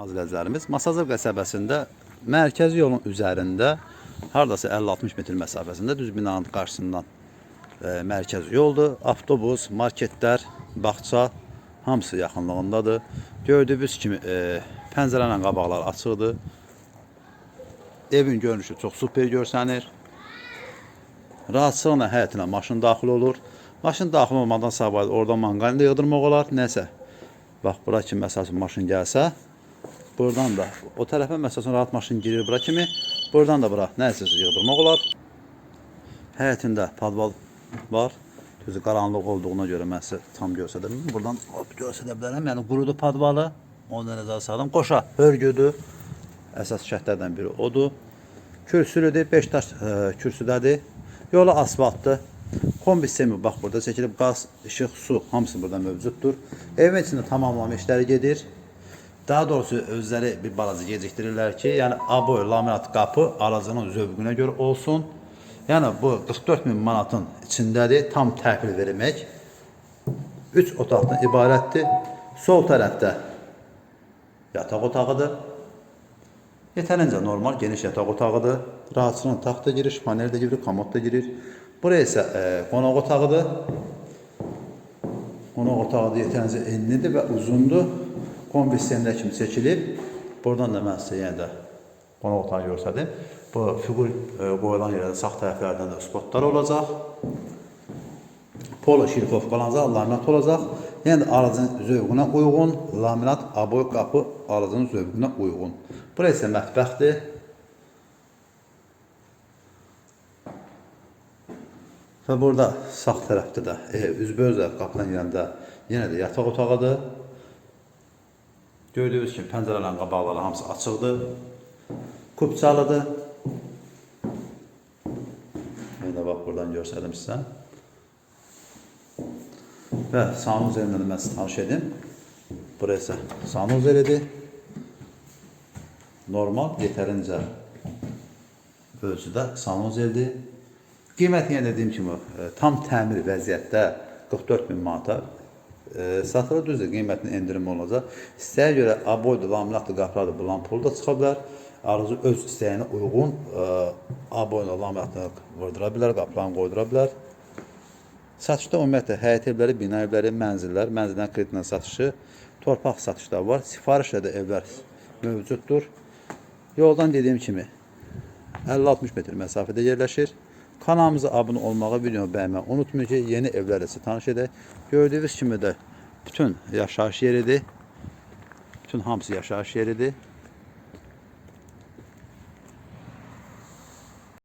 Azərbaycanımız Masazır qəsəbəsində mərkəzi yolun üzərində hardasa 50-60 metr məsafəsində düz binanın qarşısından e, mərkəzi yoldur. Avtobus, marketlər, bağça hamısı yaxınlığındadır. Gördüyünüz kimi e, pəncərənin qabaqları açıqdır. Evin görünüşü çox super görsənir. Rahatçılıqla həyətinə maşın daxil olur. Maşın daxil olmadan sabah orada manqalini yığdırmaq olar. Nəsə, bax bura kimi məsəl üçün maşın gəlsə, buradan da o tərəfə məsəl üçün rahat maşın girir bura kimi, buradan da bura nəsə yığdırmaq olar. Həyətində padval var. Düzü qaranlıq olduğuna görə mən sizə tam göstərə bilmirəm. Buradan hop göstərə bilərəm. Yəni qurudu padvalı. Onu da nəzərə saldım. Qoşa hörgüdür. Əsas şərtlərdən biri odur. Kürsülüdür, 5 daş e, kürsüdədir. Yolu asfaltdır. Kombi sistemi bax burada çəkilib qaz, işıq, su hamısı burada mövcuddur. Evin içində tamamlama işləri gedir. Daha doğrusu özləri bir balaca gecikdirirlər ki, yəni aboy laminat qapı aracının zövqünə görə olsun. Yəni bu 44 min manatın içindədir, tam təhvil vermək. 3 otaqdan ibarətdir. Sol tərəfdə yataq otağıdır. Yetərincə normal geniş yataq otağıdır. Rahatçılığın taxt da girir, panel də girir, komod da girir. Buraya isə e, qonaq otağıdır. Qonaq otağı da yetərincə enlidir və uzundur. Kombi sistemdə kimi çəkilib. Buradan da mən sizə yenə də qonaq otağı göstərdim. Bu fiqur e, qoyulan yerdə sağ tərəflərdən də spotlar olacaq. Polo şirkov qalanacaq, laminat olacaq. Yəni aracın zövqünə uyğun, laminat aboy qapı aracın zövqünə uyğun. Bura isə mətbəxdir. Və burada sağ tərəfdə də e, üzbəüzə qapıdan girəndə yenə də yataq otağıdır. Gördüyünüz kimi pəncərələrin qabaqları hamısı açıqdır. Kupçalıdır. Də bax buradan göstərdim sizə. Və sanuz üzərində də mən sizə tanış edim. Bura isə sanuz üzəridir. Normal, yetərincə ölçüdə sanuz eldir. Qiymət yenə dediyim kimi e, tam təmir vəziyyətdə 44 min manata e, satılır. Düzdür, qiymətinin endirim olacaq. İstəyə görə aboydur, laminatlı qaplardır, bulan pul da çıxa bilər. Arzu öz istəyinə uyğun e, aboyla laminatını vurdura bilər, qaplarını qoydura bilər. Satışda ümumiyyətlə həyət evləri, bina evləri, mənzillər, mənzildən kreditlə satışı, torpaq satışları var. Sifarişlə də evlər mövcuddur. Yoldan dediyim kimi 50-60 metr məsafədə yerləşir. Kanalımıza abunə olmağı, videonu bəyənməyi unutmayın ki, yeni evlərlə sizə tanış edək. Gördüyünüz kimi də bütün yaşayış yeridir. Bütün hamısı yaşayış yeridir.